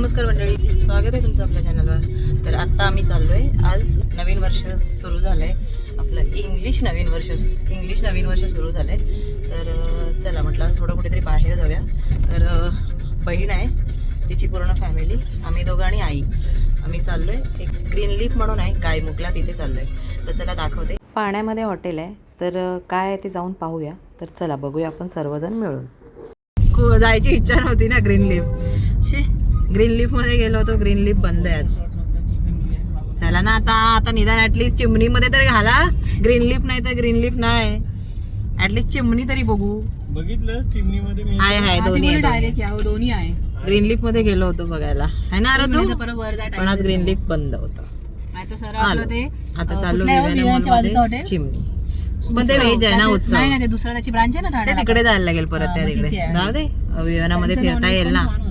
नमस्कार मंडळी स्वागत आहे तुमचं आपल्या चॅनलवर तर आत्ता आम्ही चाललोय. आज नवीन वर्ष सुरू झालंय. आपलं इंग्लिश नवीन वर्ष इंग्लिश नवीन वर्ष सुरू झालंय. तर अं, चला म्हटलं आज थोडं कुठेतरी बाहेर जाऊया. तर बहीण आहे. तिची पूर्ण फॅमिली आम्ही दोघं आणि आई. आम्ही चाललोय एक ग्रीन लीफ म्हणून आहे गायमुखला तिथे चाललोय. तर चला दाखवते. पाण्यामध्ये हॉटेल आहे. तर काय आहे ते जाऊन पाहूया. तर चला बघूया आपण सर्वजण मिळून. खू- जायची इच्छा नव्हती ना ग्रीन लिफ शे. ग्रीन लिफमध्ये गेलो होतो. ग्रीन लिफ बंद आहे आज. चला ना आता आता निदान ऍटलीस्ट चिमणी मध्ये तरी घाला. ग्रीन लिफ नाही तर ग्रीन लिफ नाही. ऍटलीस्ट चिमणी तरी बघू. बघितलं चिमणीमध्ये मी आहे आहे दोन्ही आहे, दोन्ही डायरेक्ट या हो, दोन्ही आहे. ग्रीन लिफमध्ये गेलो होतो बघायला. है ना अरे तू म्हणायचं परत वर जा पण आज ग्रीन लिफ बंद होतं. आता सरळ आलो. आपलं ते आता अं, चालू कुठलं आहे हो? विवेकानंदच्या बाजूचं हॉटेल चिमणी. पण ते व्हेज आहे ना त्याचं- उत्सव. नाही नाही ते दुसरं त्याची ब्रांच आहे ना ते ठाण्याला. तिकडे जायला लागेल परत हा, त्या मग तिकडे. आहे. जाऊ दे. त्यांचं फिरता non-veg येईल पण ना. छान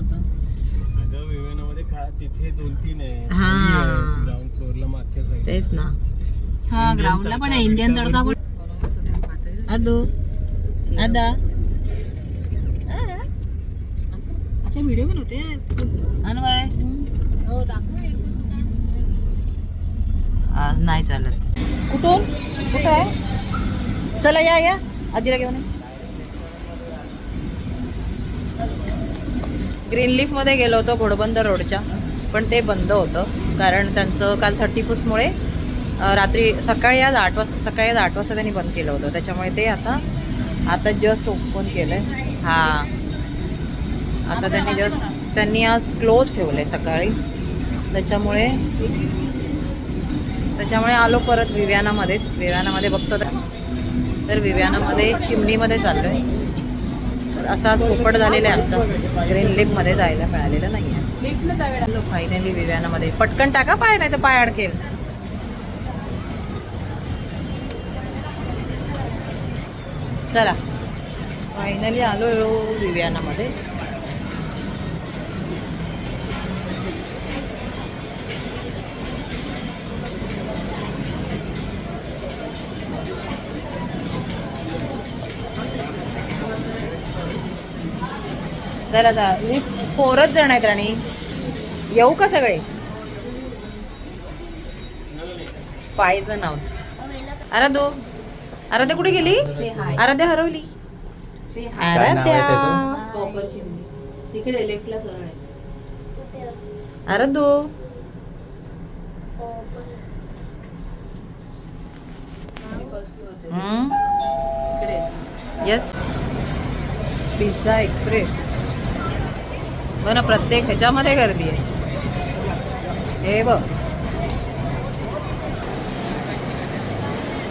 तिथे दोन तीन आहे. हा. ग्राउंड फ्लोअरला मागच्या साईड तेच ना. हा ग्राउंडला पण आहे. इंडियन तडका पण अदू अदा अच्छा व्हिडिओ पण होते. अनवाय. हो. आज नाही चालत. कुठून? कुठं आहे? चला या या. आजीला घेऊन. ग्रीन लीफमध्ये गेलो होतो घोडबंदर रोडच्या. पण ते बंद होतं. कारण त्यांचं काल थर्टी फूसमुळे रात्री सकाळी आज आठ वाजता सकाळी आज आठ वाजता त्यांनी बंद केलं होतं. त्याच्यामुळे ते आता आता जस्ट ओपन आहे हा. आता त्यांनी जस्ट त्यांनी आज क्लोज ठेवलं आहे सकाळी. त्याच्यामुळे त्याच्यामुळे आलो परत विव्यानामध्येच. विव्यानामध्ये बघतो तर तर विव्यानामध्ये चिमणीमध्ये चाललोय. तर असा आज पोपट झालेला आहे आमचा. ग्रीन लेकमध्ये जायला मिळालेलं नाही आहे लिफ्टनं जाऊया फायनली विव्यानामध्ये. पटकन टाका पाय नाही तर पाय अडकेल. चला. फायनली आलो हो विव्यानामध्ये. चला चला. लिफ्ट फोरच जण आहेत राणी. येऊ का सगळे? पाय जण आहोत आराधो. आराध्या कुठे गेली? आराध्या हरवली. आराध्या. तिकडे लेफ्टला सरळ आहे. आराधो. इकडे. येस पिझ्झा एक्सप्रेस बरं प्रत्येक ह्याच्यामध्ये गर्दी आहे. हे बघ.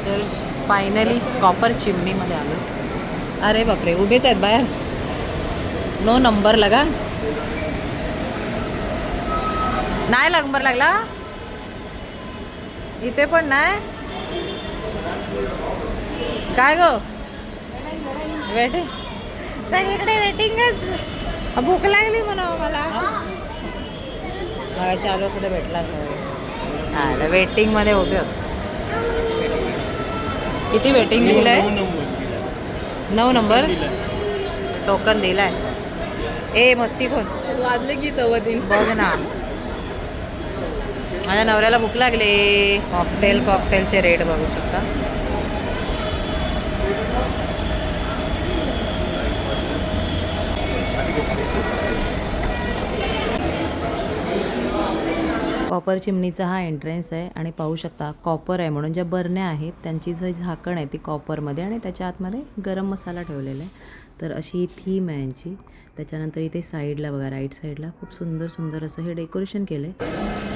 तर फायनली कॉपर चिमणीमध्ये आलो. अरे बापरे उभेच आहेत बाहेर. नो नंबर लगा. नाही नंबर लागला? इथे पण नाही? काय ग? वेटिंग. सगळीकडे वेटिंगच. भूक लागली म्हणा मला. मगाशी आलो सुद्धा भेटला असता. हा वेटिंगमध्ये उभे होते. किती वेटिंग दिलंय? नऊ नंबर टोकन दिलाय. ए मस्ती फोन वाजले की सव्वा बघ ना. माझ्या नवऱ्याला भूक लागली. कॉकटेल कॉकटेलचे रेट बघू शकता. कॉपर चिमणीचा हा एंट्रन्स आहे आणि पाहू शकता कॉपर आहे म्हणून ज्या बरण्या आहेत त्यांची जी झाकण आहे ती कॉपरमध्ये आणि त्याच्या आतमध्ये गरम मसाला ठेवलेला आहे. तर अशी थीम आहे यांची. त्याच्यानंतर इथे साईडला बघा राईट साईडला खूप सुंदर सुंदर असं हे डेकोरेशन केलं आहे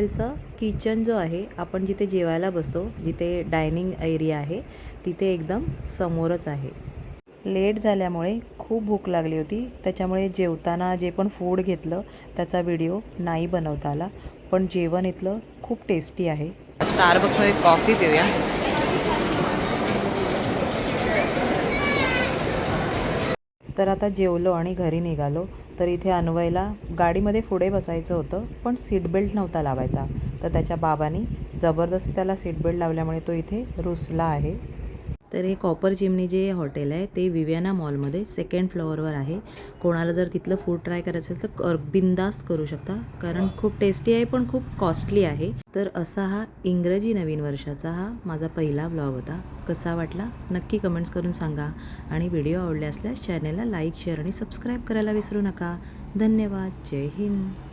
हॉटेलचं किचन जो आहे आपण जिथे जेवायला बसतो जिथे डायनिंग एरिया आहे तिथे एकदम समोरच आहे. लेट झाल्यामुळे खूप भूक लागली होती. त्याच्यामुळे जेवताना जे पण फूड घेतलं त्याचा व्हिडिओ नाही बनवता आला. पण जेवण इथलं खूप टेस्टी आहे. स्टारबक्समध्ये कॉफी पिऊया. तर आता जेवलो आणि घरी निघालो. तर इथे अन्वयला गाडीमध्ये पुढे बसायचं होतं पण सीट बेल्ट नव्हता लावायचा. तर त्याच्या बाबांनी जबरदस्ती त्याला सीट बेल्ट लावल्यामुळे तो इथे रुसला आहे. तर हे कॉपर चिमणी जे हॉटेल आहे ते विवियाना मॉलमध्ये सेकंड फ्लोअरवर आहे. कोणाला जर तिथलं फूड ट्राय करायचं असेल तर कर बिंदास्त करू शकता. कारण खूप टेस्टी आहे पण खूप कॉस्टली आहे. तर असा हा इंग्रजी नवीन वर्षाचा हा माझा पहिला ब्लॉग होता. कसा वाटला? नक्की कमेंट्स करून सांगा. आणि व्हिडिओ आवडले असल्यास चॅनलला लाईक शेअर आणि सबस्क्राईब करायला विसरू नका. धन्यवाद. जय हिंद.